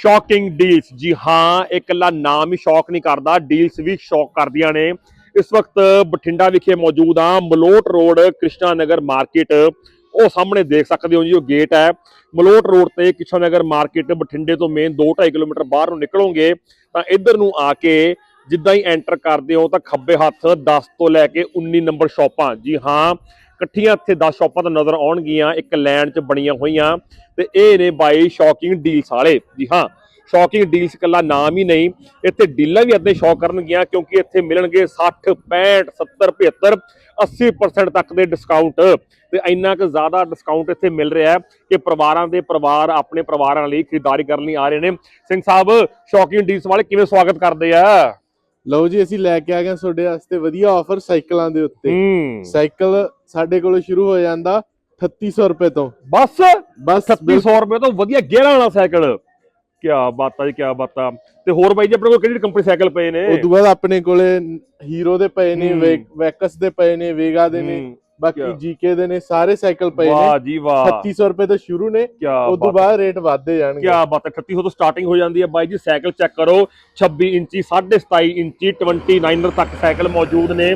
Shocking deals ਜੀ ਹਾਂ ਇਹ ਇਕੱਲਾ ਨਾਮ ਹੀ ਸ਼ੌਕ ਨਹੀਂ ਕਰਦਾ ਡੀਲਸ ਵੀ ਸ਼ੌਕ ਕਰਦੀਆਂ ਨੇ। ਇਸ ਵਕਤ ਬਠਿੰਡਾ ਵਿਖੇ ਮੌਜੂਦ ਆ ਮਲੋਟ ਰੋਡ ਕ੍ਰਿਸ਼ਨਾ ਨਗਰ ਮਾਰਕੀਟ। ਉਹ ਸਾਹਮਣੇ ਦੇਖ ਸਕਦੇ ਹੋ ਜੀ, ਉਹ ਗੇਟ ਹੈ। ਮਲੋਟ ਰੋਡ ਤੇ ਕ੍ਰਿਸ਼ਨਾ ਨਗਰ ਮਾਰਕੀਟ, ਬਠਿੰਡੇ ਤੋਂ ਮੇਨ 2.5 ਕਿਲੋਮੀਟਰ ਬਾਹਰ ਨੂੰ ਨਿਕਲੋਗੇ, ਤਾਂ ਇੱਧਰ ਨੂੰ ਆ ਕੇ ਜਿੱਦਾਂ ਹੀ ਐਂਟਰ ਕਰਦੇ ਹੋ, ਤਾਂ ਖੱਬੇ ਹੱਥ 10 ਤੋਂ ਲੈ ਕੇ 19 ਨੰਬਰ ਸ਼ਾਪਾਂ ਜੀ ਹਾਂ ਇਕੱਠੀਆਂ ਇੱਥੇ 10 ਸ਼ਾਪਾਂ ਤਾਂ ਨਜ਼ਰ ਆਉਣਗੀਆਂ, ਇੱਕ ਲੈਂਡ 'ਚ ਬਣੀਆਂ ਹੋਈਆਂ ਤੇ ਇਹ ਨੇ ਬਾਈ ਸ਼ੌਕਿੰਗ ਡੀਲਸ ਵਾਲੇ। ਜੀ ਹਾਂ ਸ਼ੌਕਿੰਗ ਡੀਲਸ ਕੱਲਾ ਨਾਮ ਹੀ ਨਹੀਂ, ਇੱਥੇ ਡੀਲਾਂ ਵੀ ਅੱਧੇ ਸ਼ੌਕ ਕਰਨਗੀਆਂ ਕਿਉਂਕਿ ਇੱਥੇ ਮਿਲਣਗੇ 60 65 70 75 80% ਤੱਕ ਦੇ ਡਿਸਕਾਊਂਟ ਤੇ ਇੰਨਾ ਕੁ ਜ਼ਿਆਦਾ ਡਿਸਕਾਊਂਟ ਇੱਥੇ ਮਿਲ ਰਿਹਾ ਹੈ ਕਿ ਪਰਿਵਾਰਾਂ ਦੇ ਪਰਿਵਾਰ ਆਪਣੇ ਪਰਿਵਾਰਾਂ ਲਈ ਖਰੀਦਦਾਰੀ ਕਰਨ ਲਈ ਆ ਰਹੇ ਨੇ। ਸਿੰਘ ਸਾਹਿਬ ਸ਼ੌਕਿੰਗ ਡੀਲਸ ਵਾਲੇ ਕਿਵੇਂ ਸਵਾਗਤ ਕਰਦੇ ਆ? ਲਓ ਜੀ ਅਸੀਂ ਲੈ ਕੇ ਆ ਗਏ ਹਾਂ ਤੁਹਾਡੇ ਵਾਸਤੇ ਵਧੀਆ ਆਫਰ ਸਾਈਕਲਾਂ ਦੇ ਉੱਤੇ। ਹੂੰ। ਸਾਈਕਲ ਸਾਡੇ ਕੋਲੋਂ ਸ਼ੁਰੂ ਹੋ ਜਾਂਦਾ 3800 ਰੁਪਏ ਤੋਂ। ਬਸ? ਬਸ 3600 ਰੁਪਏ ਤੋਂ ਵਧੀਆ ਗੇਅਰਾਂ ਵਾਲਾ ਸਾਈਕਲ। ਕੀ ਬਾਤ ਆ ਜੀ ਕੀ ਬਾਤ। ਆ ਤੇ ਹੋਰ ਬਾਈ ਜੀ ਆਪਣੇ ਕੋਲ ਕਿਹੜੀ ਕੰਪਨੀ ਸਾਈਕਲ ਪਏ ਨੇ? ਉਸ ਤੋਂ ਬਾਅਦ ਆਪਣੇ ਕੋਲੇ ਹੀਰੋ ਦੇ ਪਏ ਨੇ ਹੂੰ। ਵੇ- ਵੈਕਸ ਦੇ ਪਏ ਨੇ ਵੇਗਾ ਦੇ ਨੇ। ਹੂੰ, ਬਾਕੀ। ਜੀਕੇ ਦੇ ਨੇ ਸਾਰੇ ਸਾਈਕਲ ਪਏ ਵਾਹ ਨੇ ਜੀ ਵਾਹ। 3800 ਰੁਪਏ ਤੋਂ ਸ਼ੁਰੂ ਨੇ ਉਸ ਤੋਂ ਬਾਅਦ ਰੇਟ ਵਧਦੇ ਜਾਣਗੇ। ਕੀ ਬਾਤ ਹੈ 3800 ਤੋਂ ਸਟਾਰਟਿੰਗ ਹੋ ਜਾਂਦੀ ਹੈ ਬਾਈ ਜੀ ਸਾਈਕਲ ਚੈੱਕ ਕਰੋ। 26 ਇੰਚੀ 27.5 ਇੰਚੀ 29 ਤੱਕ ਸਾਈਕਲ ਮੌਜੂਦ ਨੇ।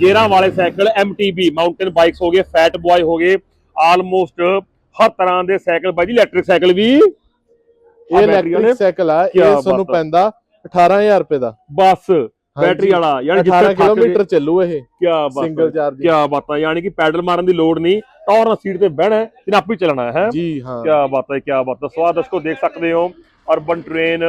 ਗੇਅਰਾਂ ਵਾਲੇ ਸਾਈਕਲ MTB ਮਾਊਂਟੇਨ ਬਾਈਕਸ ਹੋ ਗਏ ਫੈਟ ਬॉय ਹੋ ਗਏ। ਆਲਮੋਸਟ ਹਰ ਤਰ੍ਹਾਂ ਦੇ ਸਾਈਕਲ ਬਾਈ ਜੀ ਇਲੈਕਟ੍ਰਿਕ ਸਾਈਕਲ ਵੀ। ਇਹ? ਇਲੈਕਟ੍ਰਿਕ ਸਾਈਕਲ ਆ ਇਹ ਤੁਹਾਨੂੰ। ਪੈਂਦਾ 18000 ਰੁਪਏ ਦਾ। ਬੱਸ। ਬੈਟਰੀ ਵਾਲਾ ਯਾਨੀ 18 ਕਿਲੋਮੀਟਰ ਚੱਲੂ ਇਹ ਕੀ ਬਾਤ ਸਿੰਗਲ ਚਾਰਜ ਕੀ ਬਾਤ ਹੈ ਯਾਨੀ ਕਿ ਪੈਡਲ ਮਾਰਨ ਦੀ ਲੋੜ ਨਹੀਂ ਟੌਰ ਨਾਲ ਸੀਟ ਤੇ ਬਹਿਣਾ ਹੈ ਤੇ ਆਪੇ ਚੱਲਣਾ ਹੈ। ਜੀ ਹਾਂ। ਕੀ ਬਾਤ ਹੈ ਕੀ ਬਾਤ ਹੈ। ਸਵਾਦ ਦਸਕੋ ਦੇਖ ਸਕਦੇ ਹੋ ਅਰਬਨ ਟ੍ਰੇਨ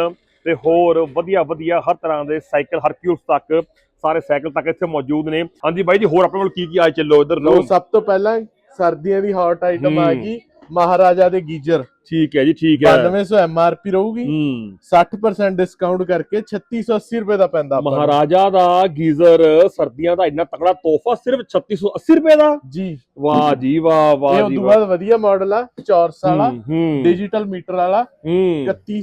ਤੇ ਹੋਰ ਵਧੀਆ ਵਧੀਆ ਹਰ ਤਰ੍ਹਾਂ ਦੇ ਸਾਈਕਲ ਹਰਕਿਊਸ ਤੱਕ ਸਾਰੇ ਸਾਈਕਲ ਤੱਕ ਇੱਥੇ ਮੌਜੂਦ ਨੇ। ਹਾਂਜੀ ਬਾਈ ਜੀ ਹੋਰ ਆਪਣੇ ਕੋਲ ਕੀ ਕੀ ਆਏ ਚੱਲੋ ਇਧਰ ਲੋ ਸਭ ਤੋਂ ਪਹਿਲਾਂ ਸਰਦੀਆਂ ਦੀ ਹੌਟ ਆਈਟਮ ਆ। ਗਈ। ਮਹਾਰਾਜਾ ਦੇ ਗੀਜ਼ਰ। ਠੀਕ ਹੈ ਜੀ ਠੀਕ ਹੈ। 9200 ਐਮਆਰਪੀ ਰਹੂਗੀ। ਹੂੰ। 60% ਡਿਸਕਾਊਂਟ ਕਰਕੇ 3680 ਰੁਪਏ ਦਾ ਪੈਂਦਾ। ਮਹਾਰਾਜਾ ਦਾ ਗੀਜ਼ਰ ਸਰਦੀਆਂ ਦਾ ਇੰਨਾ ਤਕੜਾ ਤੋਹਫਾ ਸਿਰਫ 3680 ਰੁਪਏ ਦਾ? ਜੀ। ਵਾਹ ਜੀ ਵਾਹ ਇਹ ਵਾਹ ਜੀ ਤੋਂ ਵਾਹ। ਬਾਅਦ ਵਧੀਆ ਮਾਡਲ ਆ ਚੌਰਸ ਵਾਲਾ ਡਿਜੀਟਲ ਮੀਟਰ ਵਾਲਾ ਹੂੰ। 31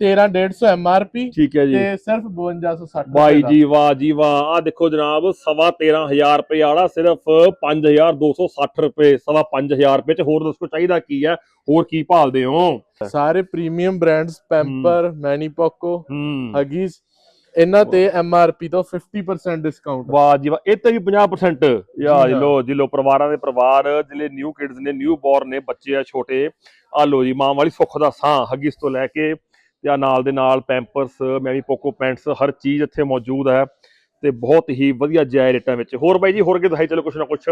13150 ਐਮਆਰਪੀ ਠੀਕ ਹੈ ਜੀ। ਤੇ ਸਿਰਫ 5260 ਬਾਈ ਜੀ ਵਾਹ ਜੀ ਵਾਹ। ਆ ਦੇਖੋ ਜਨਾਬ ਸਵਾ 13000 ਰੁਪਏ ਵਾਲਾ ਸਿਰਫ 5260 ਰੁਪਏ ਸਵਾ 5000 ਰੁਪਏ ਚ। ਹੋਰ ਦੱਸੋ ਚਾਹੀਦਾ ਕੀ ਹੈ? ਹੋਰ ਕੀ ਭਾਲਦੇ ਹੋ? ਸਾਰੇ ਪ੍ਰੀਮੀਅਮ ਬ੍ਰਾਂਡਸ ਪੈਂਪਰ ਮੈਨੀਪੋਕੋ ਹੂੰ। ਹਗੀਜ਼ ਇਹਨਾਂ ਤੇ ਐਮਆਰਪੀ ਤੋਂ 50% ਡਿਸਕਾਊਂਟ ਵਾਹ ਜੀ ਵਾਹ। ਇਹ ਤੇ ਵੀ 50% ਯਾ ਜੀ ਜੀ ਹਾਂ। ਲੋ ਜੀ ਲੋ ਪਰਿਵਾਰਾਂ ਦੇ ਪਰਿਵਾਰ ਜਿਹੜੇ ਨਿਊ ਕਿਡਸ ਨੇ ਨਿਊ ਬੋਰਨ ਨੇ ਬੱਚੇ ਆ ਛੋਟੇ। ਆ ਲੋ ਜੀ ਮਾਂ ਵਾਲੀ ਸੁੱਖ ਦਾ ਸਾਹ ਹਗਿਸ ਤੋਂ ਲੈ ਕੇ ਜਾਂ ਨਾਲ ਦੇ ਨਾਲ ਪੈਂਪਰਸ ਮੈਵੀ ਪੋਕੋ ਪੈਂਟਸ ਹਰ ਚੀਜ਼ ਇੱਥੇ ਮੌਜੂਦ ਹੈ। ਤੇ ਬਹੁਤ ਹੀ ਵਧੀਆ ਜਾਇ ਰੇਟਾਂ ਵਿੱਚ। ਹੋਰ ਬਾਈ ਜੀ ਹੋਰ ਅੱਗੇ ਦਿਖਾਈ ਚਲੋ ਕੁਛ ਨਾ ਕੁਛ।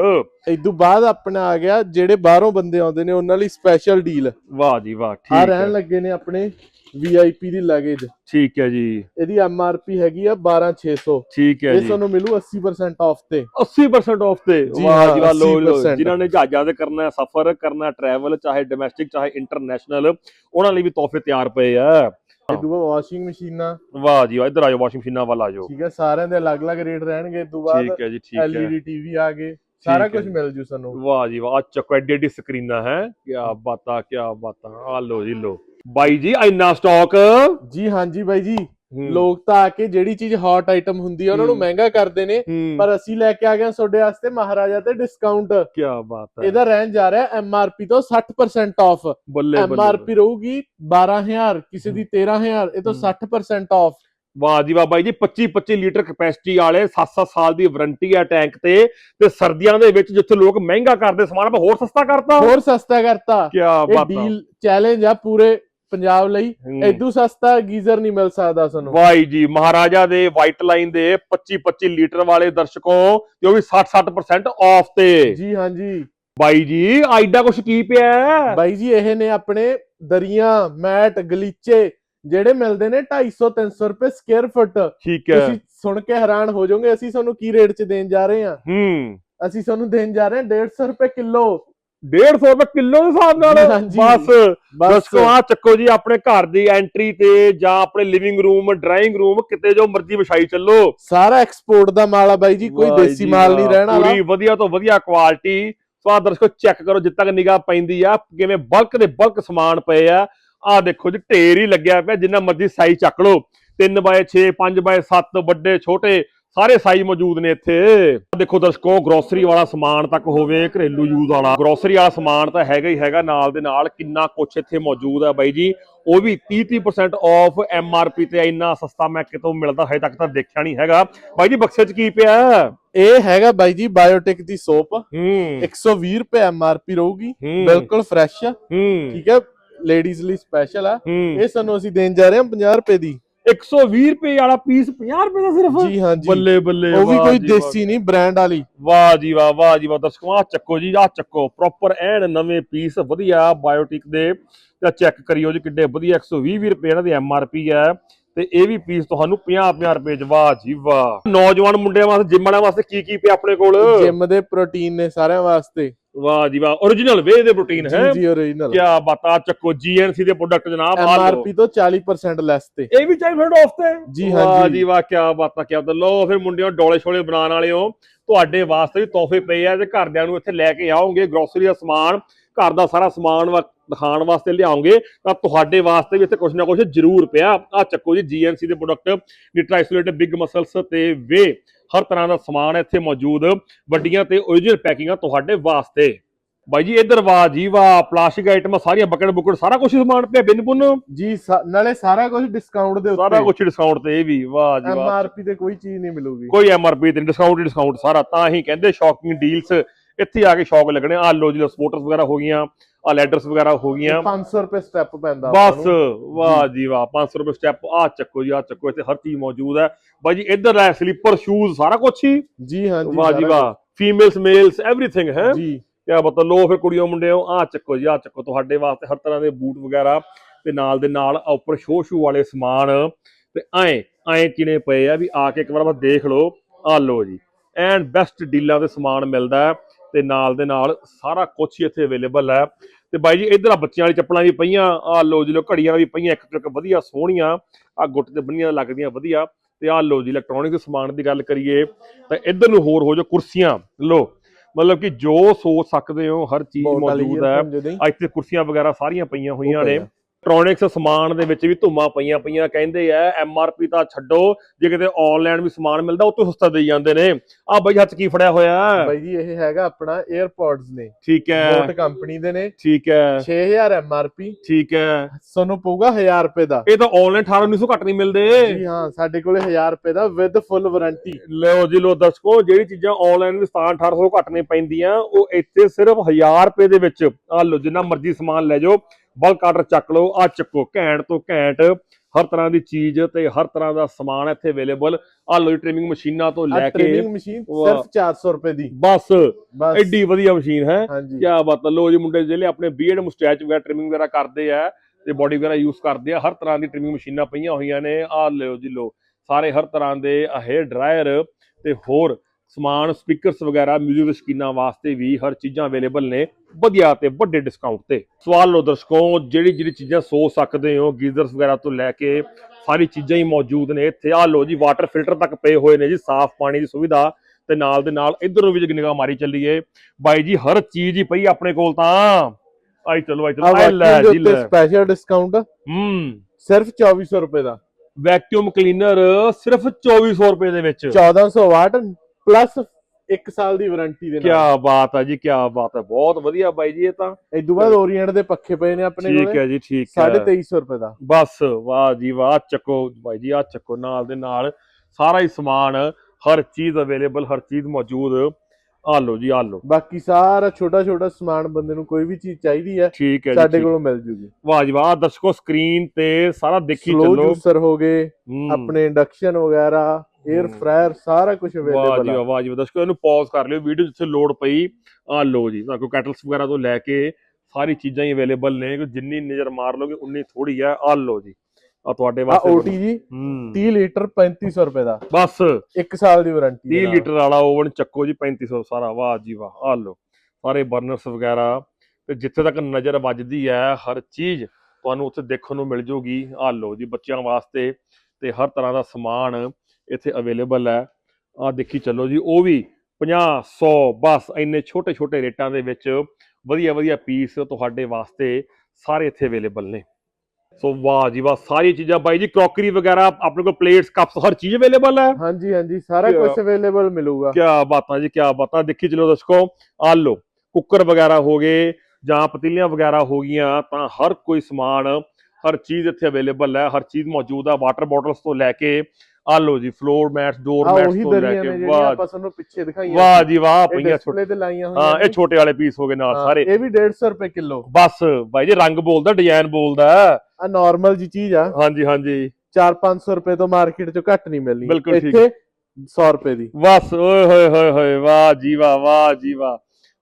ਇਦੋਂ ਬਾਅਦ ਆਪਣਾ ਆ ਗਿਆ ਜਿਹੜੇ ਬਾਹਰੋਂ ਬੰਦੇ ਆਉਂਦੇ ਨੇ ਉਹਨਾਂ ਲਈ ਸਪੈਸ਼ਲ ਡੀਲ ਵਾਹ ਜੀ ਵਾਹ ਆ ਠੀਕ ਹੈ। ਰਹਿਣ ਲੱਗੇ ਨੇ ਆਪਣੇ ਵੀਆਈਪੀ ਦੀ ਲਗੇਜ ਠੀਕ ਹੈ ਜੀ। ਇਹਦੀ ਐਮਆਰਪੀ ਹੈਗੀ ਆ 12600 ਠੀਕ ਹੈ ਇਹ ਜੀ। ਤੁਹਾਨੂੰ ਮਿਲੂ 80% ਆਫ ਤੇ। 80% ਆਫ ਤੇ। ਵਾਹ ਜੀ ਵਾਹ ਲੋ ਲੋ 80% ਜਿਨ੍ਹਾਂ ਨੇ ਜਹਾਜ਼ਾਂ ਤੇ ਕਰਨਾ ਹੈ ਸਫ਼ਰ ਕਰਨਾ ਹੈ ਟਰੈਵਲ ਚਾਹੇ ਡੋਮੈਸਟਿਕ ਚਾਹੇ ਇੰਟਰਨੈਸ਼ਨਲ ਉਹਨਾਂ ਲਈ ਵੀ ਤੋਹਫੇ ਤਿਆਰ ਪਏ ਆ। ਇਦੋਂ ਬਾਅਦ ਵਾਸ਼ਿੰਗ ਮਸ਼ੀਨਾਂ। ਵਾਹ ਜੀ ਵਾਹ ਇੱਧਰ ਆਜੋ ਵਾਸ਼ਿੰਗ ਮਸ਼ੀਨਾਂ ਵੱਲ ਆਜੋ ਠੀਕ ਹੈ ਸਾਰਿਆਂ ਦੇ ਅਲੱਗ-ਅਲੱਗ ਰੇਟ ਰਹਿਣਗੇ ਬਾਅਦ ਠੀਕ ਹੈ ਜੀ ਠੀਕ ਹੈ। ਐਲਈਡੀ ਟੀਵੀ ਆ ਗਏ ਸਾਰਾ ਕੁਝ। ਮਿਲ ਜੂ ਸਾਨੂੰ। ਵਾਹ ਜੀ ਵਾਹ ਚੱਕੋ ਐਡੀ ਐਡੀ ਸਕਰੀਨਾਂ ਹੈ। ਕੀ ਬਾਤਾਂ ਕੀ ਬਾਤਾਂ ਆ ਲੋ ਜੀ ਲੋ ਬਾਈ ਜੀ ਇੰਨਾ ਸਟਾਕ ਜੀ ਹਾਂਜੀ ਬਾਈ ਜੀ। ਲੋਕ ਤਾਂ ਆ ਕੇ ਜਿਹੜੀ ਚੀਜ਼ ਹੌਟ ਆਈਟਮ ਹੁੰਦੀ ਹੈ ਉਹਨਾਂ ਨੂੰ ਹੂੰ। ਮਹਿੰਗਾ ਕਰਦੇ ਨੇ ਪਰ ਅਸੀਂ ਲੈ ਕੇ ਆ ਗਏ ਹਾਂ ਤੁਹਾਡੇ ਵਾਸਤੇ ਮਹਾਰਾਜਾ ਤੇ ਡਿਸਕਾਊਂਟ ਕੀ ਬਾਤ ਹੈ। ਇਹਦਾ ਰੇਂਜ ਆ ਰਿਹਾ ਐਮਆਰਪੀ ਤੋਂ 60% ਆਫ ਬੱਲੇ ਐਮਆਰਪੀ ਰਹੂਗੀ 12000 ਕਿਸੇ ਦੀ 13000 ਇਹ ਤੋਂ ਹੂੰ। 60% ਆਫ ਵਾਹ ਜੀ ਵਾਹ ਬਾਈ ਜੀ 25 25 ਲੀਟਰ ਕਪੈਸਿਟੀ ਵਾਲੇ 7-7 ਸਾਲ ਦੀ ਵਾਰੰਟੀ ਹੈ ਟੈਂਕ ਤੇ ਤੇ ਸਰਦੀਆਂ ਦੇ ਵਿੱਚ ਜਿੱਥੇ ਲੋਕ ਮਹਿੰਗਾ ਕਰਦੇ ਸਮਾਨ ਆਪਾਂ ਹੋਰ ਸਸਤਾ ਕਰਤਾ। ਹੋਰ ਸਸਤਾ ਕਰਤਾ। ਕੀ ਇਹ ਬਾਤ ਡੀਲ ਚੈਲੰਜ ਆ ਪੂਰੇ ਪੰਜਾਬ ਲਈ ਇਦੋਂ ਸਸਤਾ ਗੀਜ਼ਰ ਨਹੀਂ ਮਿਲ ਸਕਦਾ ਤੁਹਾਨੂੰ ਵਾਈ ਜੀ ਮਹਾਰਾਜਾ ਦੇ ਵਾਈਟ ਲਾਈਨ ਦੇ 25 25 ਲੀਟਰ ਵਾਲੇ ਦਰਸ਼ਕੋ ਤੇ ਉਹ ਵੀ 60 60% ਆਫ ਤੇ। ਜੀ ਹਾਂਜੀ ਬਾਈ ਜੀ ਆਈਡਾ ਕੁਛ ਕੀ ਪਿਆ? ਹੈ? ਬਾਈ ਜੀ ਇਹ ਨੇ ਆਪਣੇ ਦਰੀਆਂ ਮੈਟ ਗਲੀਚੇ ਜਿਹੜੇ ਮਿਲਦੇ ਨੇ 250 300 ਰੁਪਏ ਸਕੁਅਰ ਫੁੱਟ ਠੀਕ ਹੈ। ਤੁਸੀਂ ਸੁਣ ਕੇ ਹੈਰਾਨ ਹੋ ਜਾਓਗੇ ਅਸੀਂ ਤੁਹਾਨੂੰ ਕੀ ਰੇਟ 'ਚ ਦੇਣ ਜਾ ਰਹੇ ਹਾਂ? ਹੂੰ। ਅਸੀਂ ਤੁਹਾਨੂੰ ਦੇਣ ਜਾ ਰਹੇ ਹਾਂ 150 ਰੁਪਏ ਕਿਲੋ। 150 ਰੁਪਏ ਕਿਲੋ ਦੇ ਹਿਸਾਬ ਨਾਲ। ਹਾਂਜੀ। ਬਸ ਬਸ। ਦਰਸ਼ਕੋ ਆ ਚੱਕੋ ਜੀ ਆਪਣੇ ਘਰ ਦੀ ਐਂਟਰੀ ਤੇ ਜਾਂ ਆਪਣੇ ਲਿਵਿੰਗ ਰੂਮ ਡਰਾਇੰਗ ਰੂਮ ਕਿਤੇ ਜੋ ਮਰਜ਼ੀ ਵਿਛਾਈ ਚੱਲੋ। ਸਾਰਾ ਐਕਸਪੋਰਟ ਦਾ ਮਾਲ ਆ ਬਾਈ ਜੀ ਕੋਈ ਵਾਹ ਦੇਸੀ ਜੀ ਮਾਲ ਨਹੀਂ ਵਾਹ, ਰਹਿਣ ਪੂਰੀ ਵਧੀਆ ਤੋਂ ਵਧੀਆ ਕੁਆਲਿਟੀ ਸੋ ਆ ਦਰਸ਼ਕੋ ਚੈੱਕ ਕਰੋ ਜਿੱਦ ਤੱਕ ਨਿਗਾਹ ਪੈਂਦੀ ਆ ਕਿਵੇਂ ਬਲਕ ਦੇ ਬਲਕ ਸਮਾਨ ਪਏ ਆ। ਆ ਦੇਖੋ ਜੀ ਢੇਰ ਹੀ ਲੱਗਿਆ ਪਿਆ ਜਿੰਨਾ ਮਰਜ਼ੀ ਸਾਈਜ਼ ਚੱਕ ਲਓ। 3 ਬਾਏ 6 5 ਬਾਏ 7 ਵੱਡੇ ਛੋਟੇ। ਸਾਰੇ ਸਾਈਜ਼ ਮੌਜੂਦ ਨੇ ਇੱਥੇ। ਦੇਖੋ ਦਰਸ਼ਕੋ ਗਰੋਸਰੀ ਵਾਲਾ ਸਮਾਨ ਤੱਕ ਹੋਵੇ ਘਰੇਲੂ ਯੂਜ਼ ਵਾਲਾ। ਗਰੋਸਰੀ ਵਾਲਾ ਸਮਾਨ ਤਾਂ ਹੈਗਾ ਹੀ ਹੈਗਾ ਨਾਲ ਦੇ ਨਾਲ ਕਿੰਨਾ ਕੁਛ ਇੱਥੇ ਮੌਜੂਦ ਹੈ ਬਾਈ ਜੀ। ਉਹ ਵੀ 30-30% ਆਫ ਐਮਆਰਪੀ ਤੇ ਇੰਨਾ ਸਸਤਾ ਮੈਂ ਕਿਤੋਂ ਮਿਲਦਾ ਹਜੇ ਤੱਕ ਤਾਂ ਦੇਖਿਆ ਨਹੀਂ ਹੈਗਾ। ਬਾਈ ਜੀ ਬਕਸੇ 'ਚ ਕੀ ਪਿਆ? ਇਹ ਹੈਗਾ ਬਾਈ ਜੀ ਬਾਇਓਟਿਕ ਦੀ ਸੋਪ। ਹੂੰ। 120 ਰੁਪਏ ਐਮਆਰਪੀ ਰਹੂਗੀ। ਹੂੰ। ਬਿਲਕੁਲ ਫਰੈਸ਼ ਠੀਕ ਹੈ ਲੇਡੀਜ਼ ਲਈ ਸਪੈਸ਼ਲ ਆ। ਇਹ ਸਾਨੂੰ ਅਸੀਂ ਦੇਣ ਜਾ ਰਹੇ ਹਾਂ 50 ਰੁਪਏ ਦੀ। 120 ਰੁਪਏ ਵਾਲਾ ਪੀਸ 50 ਰੁਪਏ ਦਾ ਸਿਰਫ? ਜੀ ਹਾਂ ਜੀ। ਬੱਲੇ ਬੱਲੇ ਉਹ ਵੀ ਵਾਹ ਕੋਈ ਜੀ ਵਾਹ। ਦੇਸੀ ਨਹੀਂ ਬ੍ਰਾਂਡ ਵਾਲੀ। ਵਾਹ ਜੀ ਵਾਹ ਵਾਹ ਜੀ ਵਾਹ ਦਰਸ਼ਕੋ ਆਹ ਚੱਕੋ ਜੀ ਆਹ ਚੱਕੋ। ਪ੍ਰੋਪਰ ਐਨ ਨਵੇਂ ਪੀਸ ਵਧੀਆ ਬਾਇਓਟਿਕ ਦੇ। ਤੇ ਚੈੱਕ ਕਰਿਓ ਜੀ ਕਿੱਡੇ ਵਧੀਆ 120 ਵੀਹ ਰੁਪਏ ਇਹਨਾਂ ਦੀ ਐਮਆਰਪੀ ਹੈ। ਤੇ ਇਹ ਵੀ ਪੀਸ ਤੁਹਾਨੂੰ 50 50 ਰੁਪਏ ਚ ਵਾਹ ਜੀ ਵਾਹ। ਨੌਜਵਾਨ ਮੁੰਡਿਆਂ ਵਾਸਤੇ ਜਿਮ ਵਾਲਿਆਂ ਵਾਸਤੇ ਕੀ ਕੀ ਪਿਆ ਆਪਣੇ ਕੋਲ? ਜਿਮ ਦੇ ਪ੍ਰੋਟੀਨ ਨੇ ਸਾਰਿਆਂ ਵਾਸਤੇ। ਵਾਹ ਜੀ ਵਾਹ origignal ਵੇ ਦੇ ਪ੍ਰੋਟੀਨ ਹੈ। ਜੀ ਜੀ ਓਰੀਜਨਲ ਕੀ ਬਾਤਾਂ ਚੱਕੋ ਜੀਐਨਸੀ ਦੇ ਪ੍ਰੋਡਕਟ ਜਨਾਬ ਐਮਆਰਪੀ ਤੋਂ 40% ਲੈਸ ਤੇ। ਇਹ ਵੀ ਚਾਹੀਦਾ ਆਫ ਤੇ। ਜੀ ਹਾਂ ਵਾਹ ਜੀ। ਜੀ ਵਾਹ ਕੀ ਬਾਤਾਂ ਕੀ ਬਾਤਾਂ। ਲੋ ਫਿਰ ਮੁੰਡਿਆਂ ਡੋਲੇ ਛੋਲੇ ਬਣਾਉਣ ਵਾਲਿਓ ਤੁਹਾਡੇ ਵਾਸਤੇ ਵੀ ਤੋਹਫੇ ਪਏ ਆ ਤੇ ਘਰਦਿਆਂ ਨੂੰ ਇੱਥੇ ਲੈ ਕੇ ਆਓਗੇ ਗਰੋਸਰੀ ਦਾ ਸਮਾਨ। ਘਰ ਦਾ ਸਾਰਾ ਸਮਾਨ ਵਾ- ਦਿਖਾਉਣ ਵਾਸਤੇ ਲਿਆਓਗੇ ਤਾਂ ਤੁਹਾਡੇ ਵਾਸਤੇ ਵੀ ਇੱਥੇ ਕੁਝ ਨਾ ਕੁਝ ਜ਼ਰੂਰ ਪਿਆ। ਆ ਚੱਕੋ ਜੀ ਜੀਐਨਸੀ ਦੇ ਪ੍ਰੋਡਕਟ ਨਿਟਰਾ ਆਈਸੋਲੇਟਡ ਬਿਗ ਮਸਲਸ ਤੇ ਵੇ। ਹਰ ਤਰ੍ਹਾਂ ਦਾ ਸਮਾਨ ਇੱਥੇ ਮੌਜੂਦ ਵੱਡੀਆਂ ਤੇ ਓਰੀਜਨਲ ਪੈਕਿੰਗਾਂ ਤੁਹਾਡੇ ਵਾਸਤੇ। ਬਾਈ ਜੀ ਇੱਧਰ ਵਾਹ ਜੀ ਵਾਹ ਪਲਾਸਟਿਕ ਆਈਟਮਾਂ ਸਾਰੀਆਂ ਬਕੜ ਬੁਕੜ ਸਾਰਾ ਕੁਝ ਸਮਾਨ ਪਿਆ ਬਿਨ ਬੁਨ ਜੀ ਨਾਲੇ ਸਾਰਾ ਕੁਝ ਡਿਸਕਾਊਂਟ ਦੇ ਸਾਰਾ ਉੱਤੇ। ਕੁਝ ਡਿਸਕਾਊਂਟ ਤੇ ਇਹ ਵੀ ਵਾਹ ਜੀ ਵਾਹ। ਐਮਆਰਪੀ ਤੇ ਕੋਈ ਚੀਜ਼ ਨਹੀਂ ਮਿਲੂਗੀ। ਕੋਈ ਐਮਆਰਪੀ ਤੇ ਡਿਸਕਾਊਂਟ ਡਿਸਕਾਊਂਟ ਸਾਰਾ। ਤਾਂ ਹੀ ਕਹਿੰਦੇ ਸ਼ੌਕਿੰਗ ਡੀਲਸ ਇੱਥੇ ਆ ਕੇ ਸ਼ੌਕ ਲੱਗਣੇ। ਆ ਲੋ ਜੀ ਸਪੋਰਟਸ ਵਗੈਰਾ ਹੋ ਗਈਆਂ। ਆ ਲੈਡਰਸ ਵਗੈਰਾ ਹੋ ਗਈਆਂ। 500 ਰੁਪਏ ਸਟੈਪ ਪੈਂਦਾ ਬਸ। ਵਾਹ ਜੀ ਵਾਹ 500 ਰੁਪਏ ਸਟੈਪ ਆ ਚੱਕੋ ਜੀ ਆ ਚੱਕੋ ਇੱਥੇ ਹਰ ਚੀਜ਼ ਮੌਜੂਦ ਹੈ। ਬਾਈ ਜੀ ਇੱਧਰ ਹੈ ਸਲੀਪਰ ਸ਼ੂਜ਼ ਸਾਰਾ ਕੁਝ ਹੀ? ਜੀ ਹਾਂ ਜੀ ਵਾਹ ਜੀ ਵਾਹ ਫੀਮੇਲਸ ਮੇਲਸ ਐਵਰੀਥਿੰਗ ਹੈ। ਜੀ। ਕਿਆ ਬਤਾ ਲੋ ਫਿਰ ਕੁੜੀਆਂ ਮੁੰਡਿਓ ਆ ਚੱਕੋ ਜੀ ਆ ਚੱਕੋ ਤੁਹਾਡੇ ਵਾਸਤੇ ਹਰ ਤਰ੍ਹਾਂ ਦੇ ਬੂਟ ਵਗੈਰਾ ਤੇ ਨਾਲ ਦੇ ਨਾਲ ਉੱਪਰ ਸ਼ੋ ਸ਼ੂ ਵਾਲੇ ਸਮਾਨ ਤੇ ਐ ਐ ਚਿਣੇ ਪਏ ਆ ਵੀ ਆ ਕੇ ਇੱਕ ਵਾਰ ਬਸ ਦੇਖ ਲਓ। ਆ ਲੋ ਜੀ ਐਂਡ ਬੈਸਟ ਡੀਲਾਂ ਤੇ ਸਮਾਨ ਮਿਲਦਾ ਹੈ। ਤੇ ਨਾਲ ਦੇ ਨਾਲ ਸਾਰਾ ਕੁਝ ਹੀ ਇੱਥੇ ਅਵੇਲੇਬਲ ਹੈ। ਤੇ ਬਾਈ ਜੀ ਇਧਰ ਆ ਬੱਚਿਆਂ ਵਾਲੀ ਚੱਪਲਾਂ ਵੀ ਪਈਆਂ ਆ ਲੋ ਜੀ ਲੋ ਘੜੀਆਂ ਵੀ ਪਈਆਂ ਇੱਕ ਇੱਕ ਵਧੀਆ ਸੋਹਣੀਆਂ ਆ ਗੁੱਟ ਤੇ ਬੰਨੀਆਂ ਲੱਗਦੀਆਂ ਵਧੀਆ ਤੇ ਆ ਲੋ ਜੀ ਇਲੈਕਟ੍ਰੋਨਿਕ ਦੇ ਸਮਾਨ ਦੀ ਗੱਲ ਕਰੀਏ ਤਾਂ ਇਧਰ ਨੂੰ ਹੋਰ ਹੋ ਜੋ ਕੁਰਸੀਆਂ ਲੋ ਮਤਲਬ ਕਿ ਜੋ ਸੋਚ ਸਕਦੇ ਹੋ ਹਰ ਚੀਜ਼ ਮੌਜੂਦ ਹੈ ਇੱਥੇ ਕੁਰਸੀਆਂ ਵਗੈਰਾ ਸਾਰੀਆਂ ਪਈਆਂ ਹੋਈਆਂ ਨੇ। ਇਲੈਕਟ੍ਰੋਨਿਕਸ ਸਮਾਨ ਦੇ ਵਿੱਚ ਵੀ ਧੁੰਮਾਂ ਪਈਆਂ ਪਈਆਂ ਕਹਿੰਦੇ ਆ ਐਮਆਰਪੀ ਤਾਂ ਛੱਡੋ ਜੇ ਕਿਤੇ ਆਨਲਾਈਨ ਵੀ ਸਮਾਨ ਮਿਲਦਾ ਉਹ ਤੋਂ ਸਸਤਾ ਦੇਈ ਜਾਂਦੇ ਨੇ। ਆ ਬਈ ਹੱਥ ਕੀ ਫੜਿਆ ਹੋਇਆ? ਬਾਈ ਜੀ ਇਹ ਹੈਗਾ ਆਪਣਾ 에ਅਰਪੋਡਸ ਨੇ। ਠੀਕ ਬੋਟ ਹੈ ਕੰਪਨੀ ਦੇ ਨੇ। ਠੀਕ ਹੈ। 6000 ਐਮਆਰਪੀ ਠੀਕ ਹੈ। ਤੁਹਾਨੂੰ ਪਊਗਾ 1000 ਰੁਪਏ ਦਾ। ਇਹ ਤਾਂ ਆਨਲਾਈਨ 1800 ਘੱਟ ਨਹੀਂ ਮਿਲਦੇ। ਜੀ ਹਾਂ ਸਾਡੇ ਕੋਲੇ 1000 ਰੁਪਏ ਦਾ ਵਿਦ ਫੁੱਲ ਵਾਰੰਟੀ ਲਓ ਜੀ ਲੋ ਦਰਸ਼ਕੋ ਜਿਹੜੀ ਚੀਜ਼ਾਂ ਆਨਲਾਈਨ ਵੀ 17 1800 ਘੱਟ ਨਹੀਂ ਪੈਂਦੀਆਂ ਉਹ ਇੱਥੇ ਸਿਰਫ 1000 ਰੁਪਏ ਦੇ ਵਿੱਚ। ਆ ਲਓ ਜਿੰਨਾ ਮਰਜ਼ੀ ਸਮਾਨ ਲੈ ਜਾਓ। ਬਲਕ ਆਰਡਰ ਚੱਕ ਲਓ ਆ ਚੱਕੋ ਘੈਂਟ ਤੋਂ ਘੈਂਟ ਹਰ ਤਰ੍ਹਾਂ ਦੀ ਚੀਜ਼ ਤੇ ਹਰ ਤਰ੍ਹਾਂ ਦਾ ਸਮਾਨ ਇੱਥੇ ਅਵੇਲੇਬਲ ਆ ਜੀ ਟ੍ਰਿਮਿੰਗ ਮਸ਼ੀਨਾਂ ਤੋਂ ਲੈ ਕੇ ਟ੍ਰਿਮਿੰਗ ਮਸ਼ੀਨ। ਸਿਰਫ 400 ਰੁਪਏ ਦੀ। ਬਸ ਐਡੀ ਵਧੀਆ ਮਸ਼ੀਨ ਹੈ। ਕਿਆ ਬਾਤ ਲੋ ਜੀ ਮੁੰਡੇ ਜਿਹੜੇ ਆਪਣੇ ਬੀਐਡ ਮੁਸਟੈਚ ਵਗੈਰਾ ਟ੍ਰਿਮਿੰਗ ਵਗੈਰਾ ਕਰਦੇ ਆ ਤੇ ਬਾਡੀ ਵਗੈਰਾ ਯੂਜ਼ ਕਰਦੇ ਆ ਹਰ ਤਰ੍ਹਾਂ ਦੀ ਟ੍ਰਿਮਿੰਗ ਮਸ਼ੀਨਾਂ ਪਈਆਂ ਹੋਈਆਂ ਨੇ। ਆ ਲਿਓ ਜੀ ਲੋ ਸਾਰੇ ਹਰ ਤਰ੍ਹਾਂ ਦੇ ਹੇਅਰ ਡਰਾਇਰ ਤੇ ਹੋਰ ਸਮਾਨ ਸਪੀਕਰਸ ਵਗੈਰਾ 뮤직 ਦੇ ਸ਼ਕੀਨਾਂ ਵਾਸਤੇ ਵੀ ਹਰ ਚੀਜ਼ਾਂ ਅਵੇਲੇਬਲ ਨੇ ਵਧੀਆ ਤੇ ਵੱਡੇ ਡਿਸਕਾਊਂਟ ਤੇ। ਸਵਾਲ ਲੋ ਦਰਸ਼ਕੋ ਜਿਹੜੀ ਜਿਹੜੀ ਚੀਜ਼ਾਂ ਸੋਚ ਸਕਦੇ ਹੋ ਗੀਜ਼ਰਸ ਵਗੈਰਾ ਤੋਂ ਲੈ ਕੇ ਸਾਰੀ ਚੀਜ਼ਾਂ ਹੀ ਮੌਜੂਦ ਨੇ। ਇੱਥੇ ਆ ਲੋ ਜੀ ਵਾਟਰ ਫਿਲਟਰ ਤੱਕ ਪਏ ਹੋਏ ਨੇ ਜੀ ਸਾਫ਼ ਪਾਣੀ ਦੀ ਸੁਵਿਧਾ ਤੇ ਨਾਲ ਦੇ ਨਾਲ ਇਧਰ ਨੂੰ ਵੀ ਜੇ ਨਿਗਾਹ ਮਾਰੀ ਚੱਲੀਏ ਬਾਈ ਜੀ ਹਰ ਚੀਜ਼ ਹੀ ਪਈ ਆਪਣੇ ਕੋਲ ਤਾਂ। ਆਈ ਚਲੋ ਆਈ ਚਲੋ ਆਈ ਲੈ ਜੀ ਲੈ। ਸਪੈਸ਼ਲ ਡਿਸਕਾਊਂਟ ਹੂੰ। ਸਿਰਫ 2400 ਰੁਪਏ ਦਾ। ਵੈਕਿਊਮ ਕਲੀਨਰ ਸਿਰਫ 2400 ਰੁਪਏ ਦੇ ਵਿੱਚ। 1400 ਵਾਟ ਪਲੱਸ 1 ਸਾਲ ਦੀ ਵਾਰੰਟੀ ਦੇ ਕੀ ਨਾਲ। ਬਾਤ ਹੈ ਜੀ ਕੀ ਬਾਤ ਹੈ ਬਹੁਤ ਵਧੀਆ ਬਾਈ ਜੀ ਇਹ ਤਾਂ। ਇਸ ਤੋਂ ਬਾਅਦ ਓਰੀਐਂਟ ਦੇ ਪੱਖੇ ਪਏ ਨੇ ਆਪਣੇ ਠੀਕ ਕੋਲੇ। ਹੈ ਜੀ ਠੀਕ ਹੈ। 2350 ਰੁਪਏ ਦਾ। ਬਸ ਵਾਹ ਜੀ ਵਾਹ ਚੱਕੋ ਬਾਈ ਜੀ ਆ ਚੱਕੋ ਨਾਲ ਦੇ ਨਾਲ। ਸਾਰਾ ਹੀ ਸਮਾਨ ਹਰ ਚੀਜ਼ ਅਵੇਲੇਬਲ ਹਰ ਚੀਜ਼ ਮੌਜੂਦ। ਆ ਲਓ ਜੀ ਆ ਲਓ। ਬਾਕੀ ਸਾਰਾ ਛੋਟਾ ਛੋਟਾ ਸਮਾਨ ਬੰਦੇ ਨੂੰ ਕੋਈ ਵੀ ਚੀਜ਼ ਚਾਹੀਦੀ ਹੈ ਠੀਕ ਹੈ ਜੀ ਸਾਡੇ ਠੀਕ। ਕੋਲੋਂ ਮਿਲ ਜੂਗੀ। ਵਾਹ ਜੀ ਵਾਹ ਦਰਸ਼ਕੋ ਸਕਰੀਨ ਤੇ ਸਾਰਾ ਦੇਖੀ ਸਲੋ ਚੱਲੋ। ਜੂਸਰ ਹੋ ਗਏ ਹੂੰ। ਆਪਣੇ ਇੰਡਕਸ਼ਨ ਵਗੈਰਾ 에ਅਰ। ਫਰਾਇਰ ਸਾਰਾ ਕੁਝ ਵਾਹ ਅਵੇਲੇਬਲ ਜੀ ਹੈ ਵਾਹ, ਵਾਹ ਜੀ। ਦਰਸ਼ਕੋ ਇਹਨੂੰ ਪੌਜ਼ ਕਰ ਲਿਓ। ਵੀਡੀਓ ਜਿੱਥੇ ਲੋਡ ਪਈ ਆ ਲੋ ਜੀ ਤਾਂ ਕੋਈ ਕੈਟਲਸ ਵਗੈਰਾ ਤੋਂ ਲੈ ਕੇ ਸਾਰੀ ਚੀਜ਼ਾਂ ਹੀ ਅਵੇਲੇਬਲ ਨੇ। ਕਿ ਜਿੰਨੀ ਨਜ਼ਰ ਮਾਰ ਲੋਗੇ ਉਨੀ ਥੋੜੀ ਆ। ਆ ਲੋ ਜੀ ਆ ਤੁਹਾਡੇ ਆ ਵਾਸਤੇ ਓਟੀ ਜੀ ਹੂੰ। 30 ਲੀਟਰ 3500 ਰੁਪਏ ਦਾ। ਬਸ। 1 ਸਾਲ ਦੀ ਵਾਰੰਟੀ 30 ਲੀਟਰ ਵਾਲਾ ਓਵਨ ਚੱਕੋ ਜੀ 3500 ਸਾਰਾ। ਵਾਹ ਜੀ ਵਾਹ ਆ ਲੋ ਸਾਰੇ ਬਰਨਰਸ ਵਗੈਰਾ ਤੇ ਜਿੱਥੇ ਤੱਕ ਨਜ਼ਰ ਵੱਜਦੀ ਹੈ ਹਰ ਚੀਜ਼ ਤੁਹਾਨੂੰ ਉੱਥੇ ਦੇਖਣ ਨੂੰ ਮਿਲ ਜੂਗੀ। ਆ ਲੋ ਜੀ ਬੱਚਿਆਂ ਵਾਸਤੇ ਤੇ ਹਰ ਤਰ੍ਹਾਂ ਦਾ ਸਮਾਨ ਇੱਥੇ ਅਵੇਲੇਬਲ ਹੈ। ਆ ਦੇਖੀ ਚੱਲੋ ਜੀ ਉਹ ਵੀ 50 100 ਬਸ ਇੰਨੇ ਛੋਟੇ ਛੋਟੇ ਰੇਟਾਂ ਦੇ ਵਿੱਚ ਵਧੀਆ ਵਧੀਆ ਪੀਸ ਤੁਹਾਡੇ ਵਾਸਤੇ ਸਾਰੇ ਇੱਥੇ ਅਵੇਲੇਬਲ ਨੇ। ਸੋ ਵਾਹ ਜੀ ਵਾਹ ਸਾਰੀ ਚੀਜ਼ਾਂ ਬਾਈ ਜੀ ਕਰੋਕਰੀ ਵਗੈਰਾ ਆਪਣੇ ਕੋਲ ਪਲੇਟਸ ਕੱਪਸ ਹਰ ਚੀਜ਼ ਅਵੇਲੇਬਲ ਹੈ। ਹਾਂਜੀ ਹਾਂਜੀ ਸਾਰਾ ਕਿਆ- ਕੁਝ ਅਵੇਲੇਬਲ ਮਿਲੂਗਾ। ਕੀ ਬਾਤਾਂ ਜੀ ਕੀ ਬਾਤਾਂ। ਦੇਖੀ ਚਲੋ ਦਰਸ਼ਕੋ ਆ ਲੋ ਕੁੱਕਰ ਵਗੈਰਾ ਹੋ ਗਏ ਜਾਂ ਪਤੀਲੀਆਂ ਵਗੈਰਾ ਹੋ ਗਈਆਂ ਤਾਂ ਹਰ ਕੋਈ ਸਮਾਨ ਹਰ ਚੀਜ਼ ਇੱਥੇ ਅਵੇਲੇਬਲ ਹੈ। ਹਰ ਚੀਜ਼ ਮੌਜੂਦ ਹੈ ਵਾਟਰ ਬੋਟਲਸ ਤੋਂ ਲੈ ਕੇ ਆ ਲੋ ਜੀ ਫਲੋਰ ਮੈਟਸ ਡੋਰ ਮੈਟਸ ਤੋਂ ਲੈ ਕੇ ਵਾਹ ਆਪਾਂ ਤੁਹਾਨੂੰ ਪਿੱਛੇ ਦਿਖਾਈਆਂ ਵਾਹ ਜੀ ਵਾਹ ਪਈਆਂ ਛੋਟੇ ਤੇ ਲਾਈਆਂ ਹਾਂ ਇਹ। ਛੋਟੇ ਵਾਲੇ ਪੀਸ ਹੋ ਗਏ ਨਾਲ ਸਾਰੇ। ਇਹ ਵੀ 150 ਰੁਪਏ ਕਿਲੋ। ਬਸ ਬਾਈ ਜੀ ਰੰਗ ਬੋਲਦਾ ਡਿਜ਼ਾਈਨ ਬੋਲਦਾ। ਆ ਨਾਰਮਲ ਜੀ ਚੀਜ਼ ਆ। ਹਾਂਜੀ ਹਾਂਜੀ। 4-500 ਰੁਪਏ ਤੋਂ ਮਾਰਕੀਟ ਚੋਂ ਘੱਟ ਨਹੀਂ ਮਿਲਣੀ। ਬਿਲਕੁਲ ਠੀਕ। ਇੱਥੇ 100 ਰੁਪਏ ਦੀ। ਬਸ ਓਏ ਹੋਏ ਹੋਏ ਹੋਏ ਵਾਹ ਜੀ ਵਾਹ ਵਾਹ ਜੀ ਵਾਹ।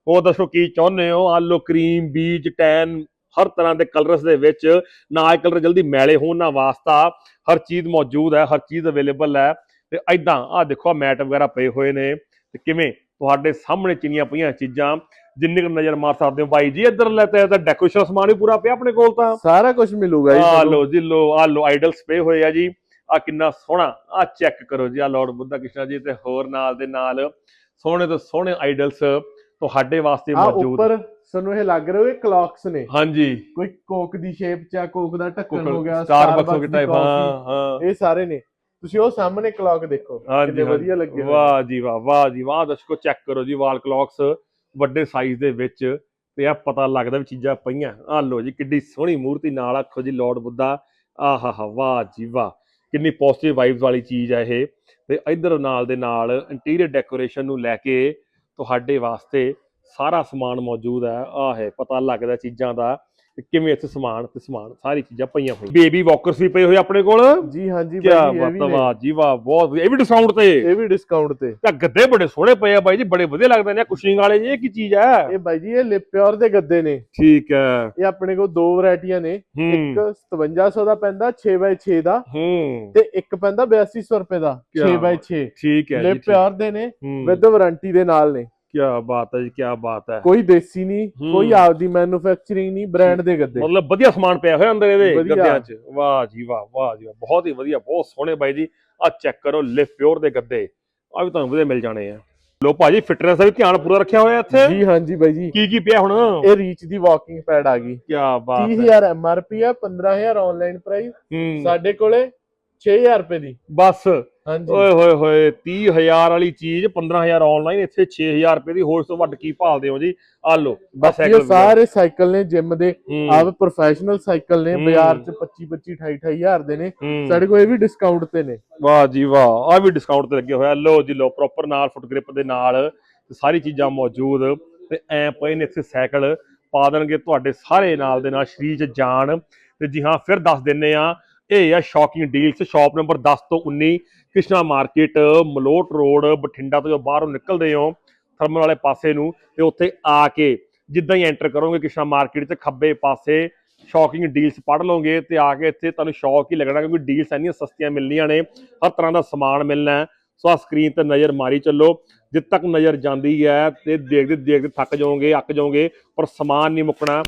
ਉਹ ਦੱਸੋ ਕੀ ਚਾਹੁੰਦੇ ਹੋ? ਆਲੋ ਕਰੀਮ ਬੀਜ ਟੈਨ ਹਰ ਤਰ੍ਹਾਂ ਦੇ ਕਲਰਸ ਦੇ ਵਿੱਚ ਨਾ ਇਹ ਕਲਰ ਜਲਦੀ ਮੈਲੇ ਹੋਣ ਨਾ ਵਾਸਤਾ ਹਰ ਚੀਜ਼ ਮੌਜੂਦ ਹੈ ਹਰ ਚੀਜ਼ ਅਵੇਲੇਬਲ ਹੈ। ਤੇ ਐਦਾਂ ਆ ਦੇਖੋ ਮੈਟ ਵਗੈਰਾ ਪਏ ਹੋਏ ਨੇ। ਤੇ ਕਿਵੇਂ? ਤੁਹਾਡੇ ਸਾਹਮਣੇ ਚਿੰਨੀਆਂ ਪਈਆਂ ਚੀਜ਼ਾਂ। ਜਿੰਨੇ ਕੁ ਨਜ਼ਰ ਮਾਰ ਸਕਦੇ ਹੋ। ਬਾਈ ਜੀ ਇੱਧਰ ਲੈ ਤੇ ਤਾਂ ਡੈਕੋਰੇਸ਼ਨ ਸਮਾਨ ਵੀ ਪੂਰਾ ਪਿਆ ਆਪਣੇ ਕੋਲ ਤਾਂ। ਸਾਰਾ ਕੁਝ ਮਿਲੂਗਾ ਜੀ ਆ। ਲੋ ਜੀ ਲੋ ਆ ਲੋ ਆਈਡਲਸ ਪਏ ਹੋਏ ਆ ਜੀ। ਆ ਕਿੰਨਾ ਸੋਹਣਾ ਆ ਚੈੱਕ ਕਰੋ ਜੀ ਆ ਲਾਰਡ ਬੁੱਧਾ ਕ੍ਰਿਸ਼ਨ ਜੀ ਤੇ ਹੋਰ ਨਾਲ ਦੇ ਨਾਲ। ਸੋਹਣੇ ਤੋਂ ਸੋਹਣੇ ਆਈਡਲਸ ਤੁਹਾਡੇ ਵਾਸਤੇ ਆ ਮੌਜੂਦ। ਉੱਪਰ ਤੁਹਾਨੂੰ ਇਹ ਲੱਗ ਰਿਹਾ ਇਹ ਕਲੌਕਸ ਨੇ। ਹਾਂਜੀ। ਕੋਈ ਕੋਕ ਦੀ ਸ਼ੇਪ ਚ ਆ ਕੋਕ ਦਾ ਢੱਕਣ ਹੋ ਗਿਆ ਸਟਾਰਬਕਸ ਹੋ ਦੀ ਟਾਈਪ ਹਾਂ ਹਾਂ। ਇਹ ਸਾਰੇ ਨੇ। ਤੁਸੀਂ ਉਹ ਸਾਹਮਣੇ ਕਲੌਕ ਦੇਖੋ ਕਿੰਨੇ। ਵਧੀਆ ਲੱਗੇ। ਵਾਹ ਜੀ ਵਾਹ ਵਾਹ ਜੀ ਵਾਹ ਦਰਸ਼ਕੋ ਚੈੱਕ ਕਰੋ ਜੀ ਵਾਲ ਕਲੌਕਸ ਵੱਡੇ ਸਾਈਜ਼ ਦੇ ਵਿੱਚ ਤੇ ਆ ਪਤਾ ਲੱਗਦਾ ਵੀ ਚੀਜ਼ਾਂ ਪਈਆਂ। ਆ ਲੋ ਜੀ ਕਿੱਡੀ ਸੋਹਣੀ ਮੂਰਤੀ ਨਾਲ ਆਖੋ ਜੀ ਲਾਰਡ ਬੁੱਧਾ ਆਹਾ ਹਾ ਵਾਹ ਜੀ ਵਾਹ। ਕਿੰਨੀ ਪੋਜ਼ਿਟਿਵ ਵਾਈਬਸ ਵਾਲੀ ਚੀਜ਼ ਹੈ ਇਹ। ਤੇ ਇਧਰ ਨਾਲ ਦੇ ਨਾਲ ਇੰਟੀਰੀਅਰ ਡੈਕੋਰੇਸ਼ਨ ਨੂੰ ਲੈ ਕੇ ਤੁਹਾਡੇ ਵਾਸਤੇ ਸਾਰਾ ਸਮਾਨ ਮੌਜੂਦ ਹੈ। ਆਹ ਹੈ ਪਤਾ ਲੱਗਦਾ ਚੀਜ਼ਾਂ ਦਾ ਕਿਵੇਂ ਇੱਥੇ ਸਮਾਨ ਤੇ ਸਮਾਨ ਸਾਰੀ ਚੀਜ਼ਾਂ ਪਈਆਂ ਹੋਈਆਂ। ਬੇਬੀ ਵਾਕਰਸ ਵੀ ਪਏ ਹੋਏ ਆਪਣੇ ਕੋਲ। ਜੀ ਹਾਂਜੀ ਕੀ ਬਾਈ ਜੀ, ਇਹ ਵੀ ਨੇ। ਵਾਹ ਜੀ ਵਾਹ ਬਹੁਤ। ਇਹ ਵੀ ਡਿਸਕਾਊਂਟ ਤੇ। ਇਹ ਵੀ ਡਿਸਕਾਊਂਟ ਤੇ। ਤਾਂ ਗੱਦੇ ਬੜੇ ਸੋਹਣੇ ਪਏ ਆ ਬਾਈ ਜੀ ਬੜੇ ਵਧੀਆ ਲੱਗਦੇ ਨੇ। ਕੁਸ਼ਿੰਗ ਵਾਲੇ ਜੀ ਇਹ ਕੀ ਚੀਜ਼ ਹੈ? ਇਹ ਬਾਈ ਜੀ ਇਹ ਪਿਓਰ ਦੇ ਗੱਦੇ ਨੇ। ਠੀਕ ਹੈ। ਇਹ ਆਪਣੇ ਕੋਲ ਦੋ ਵੈਰਾਈਟੀਆਂ ਨੇ। ਹੂੰ। ਇੱਕ 5700 ਦਾ ਪੈਂਦਾ 6x6 ਦਾ। ਹੂੰ। ਤੇ ਇੱਕ ਪੈਂਦਾ 8200 ਰੁਪਏ ਦਾ ਕਿਆ 6x6 ਠੀਕ ਹੈ ਜੀ ਪਿਓਰ ਦੇ ਨੇ ਹੂੰ। ਵਿਦ ਵਾਰੰਟੀ ਦੇ ਨਾਲ ਨੇ। ਕੀ ਬਾਤ ਹੈ ਜੀ ਕੀ ਬਾਤ ਹੈ। ਕੋਈ ਦੇਸੀ ਨਹੀਂ। ਕੋਈ ਆਪਦੀ ਮੈਨੂਫੈਕਚਰਿੰਗ ਨਹੀਂ ਬ੍ਰਾਂਡ ਦੇ ਗੱਦੇ। ਮਤਲਬ ਵਧੀਆ ਸਮਾਨ ਪਿਆ ਹੋਇਆ ਅੰਦਰ ਇਹਦੇ। ਗੱਦਿਆਂ 'ਚ। ਵਾਹ ਜੀ ਵਾਹ ਵਾਹ ਜੀ ਬਹੁਤ ਹੀ ਵਧੀਆ ਬਹੁਤ ਸੋਹਣੇ ਬਾਈ ਜੀ। ਆ ਚੈੱਕ ਕਰੋ ਲਿਪ ਪਿਓਰ ਦੇ ਗੱਦੇ। ਆ ਵੀ ਤੁਹਾਨੂੰ ਵਧੀਆ ਮਿਲ ਜਾਣੇ ਆ। ਲੋ ਭਾਜੀ ਫਿਟਨੈਸ ਦਾ ਵੀ ਧਿਆਨ ਪੂਰਾ ਰੱਖਿਆ ਹੋਇਆ ਇੱਥੇ। ਜੀ ਹਾਂਜੀ ਬਾਈ ਜੀ। ਕੀ ਕੀ ਪਿਆ ਹੁਣ? ਇਹ ਰੀਚ ਦੀ ਵਾਕਿੰਗ ਪੈਡ ਆ ਗਈ। ਕੀ ਬਾਤ ਹੈ। 30000 ਐਮਆਰਪੀ ਆ 15000 ਆਨਲਾਈਨ ਪ੍ਰਾਈਸ ਸਾਡੇ ਕੋਲੇ 6000 ਰੁਪਏ ਦੀ। ਬਸ। ਹਾਂਜੀ। ਓਏ ਹੋਏ ਹੋਏ 30000 ਵਾਲੀ ਚੀਜ਼ 15000 ਆਨਲਾਈਨ ਇੱਥੇ 6000 ਰੁਪਏ ਦੀ। ਹੋਰ ਤੋਂ ਵੱਧ ਕੀ ਭਾਲਦੇ ਹੋ ਜੀ? ਆ ਲੋ ਬਸ ਇਹ ਸਾਰੇ ਸਾਈਕਲ ਨੇ ਜਿਮ ਦੇ। ਆਪ ਪ੍ਰੋਫੈਸ਼ਨਲ ਸਾਈਕਲ ਨੇ। ਬਾਜ਼ਾਰ 'ਚ 25 25 28 28000 ਦੇ ਨੇ। ਸਾਡੇ ਕੋਲ ਇਹ ਵੀ ਡਿਸਕਾਊਂਟ ਤੇ ਨੇ। ਵਾਹ ਜੀ ਵਾਹ ਆ ਵੀ ਡਿਸਕਾਊਂਟ ਤੇ ਲੱਗੇ ਹੋਇਆ ਲੋ ਜੀ ਲੋ ਪ੍ਰੋਪਰ ਨਾਲ ਫੁੱਟ ਗ੍ਰਿਪ ਦੇ ਨਾਲ ਤੇ ਸਾਰੀ ਚੀਜ਼ਾਂ ਮੌਜੂਦ। ਤੇ ਐ ਪਏ ਨੇ ਇੱਥੇ ਸਾਈਕਲ ਪਾ ਦੇਣਗੇ ਤੁਹਾਡੇ ਸਾਰੇ ਨਾਲ ਦੇ ਨਾਲ ਸਰੀਰ 'ਚ ਜਾਨ। ਤੇ ਜੀ ਹਾਂ ਫਿਰ ਦੱਸ ਦਿੰਨੇ ਆ ਇਹ ਆ ਸ਼ੌਕਿੰਗ ਡੀਲਸ ਸ਼ਾਪ ਨੰਬਰ 10 ਤੋਂ 19 ਕ੍ਰਿਸ਼ਨਾ ਮਾਰਕੀਟ, ਮਲੋਟ ਰੋਡ, ਬਠਿੰਡਾ ਤੋਂ ਜੋ ਬਾਹਰੋਂ ਨਿਕਲਦੇ ਹੋ, ਥਰਮਲ ਵਾਲੇ ਪਾਸੇ ਨੂੰ, ਤੇ ਉੱਥੇ ਆ ਕੇ ਜਿੱਦਾਂ ਹੀ ਐਂਟਰ ਕਰੋਗੇ ਕ੍ਰਿਸ਼ਨਾ ਮਾਰਕੀਟ 'ਚ, ਖੱਬੇ ਪਾਸੇ ਸ਼ੌਕਿੰਗ ਡੀਲਸ ਪੜ ਲਓਗੇ ਤੇ ਆ ਕੇ ਇੱਥੇ ਤੁਹਾਨੂੰ ਸ਼ੌਕ ਹੀ ਲੱਗਣਾ, ਕਿਉਂਕਿ ਡੀਲਸ ਇੰਨੀਆਂ ਸਸਤੀਆਂ ਮਿਲਣੀਆਂ ਨੇ, ਹਰ ਤਰ੍ਹਾਂ ਦਾ ਸਮਾਨ ਮਿਲਣਾ ਸੋ ਆ ਸਕਰੀਨ ਤੇ ਨਜ਼ਰ ਮਾਰੀ ਚੱਲੋ। ਜਿੱਦ ਤੱਕ ਨਜ਼ਰ ਜਾਂਦੀ ਹੈ ਤੇ ਦੇਖਦੇ ਦੇਖਦੇ ਥੱਕ ਜਾਓਗੇ, ਅੱਕ ਜਾਓਗੇ, ਪਰ ਸਮਾਨ ਨਹੀਂ ਮੁੱਕਣਾ।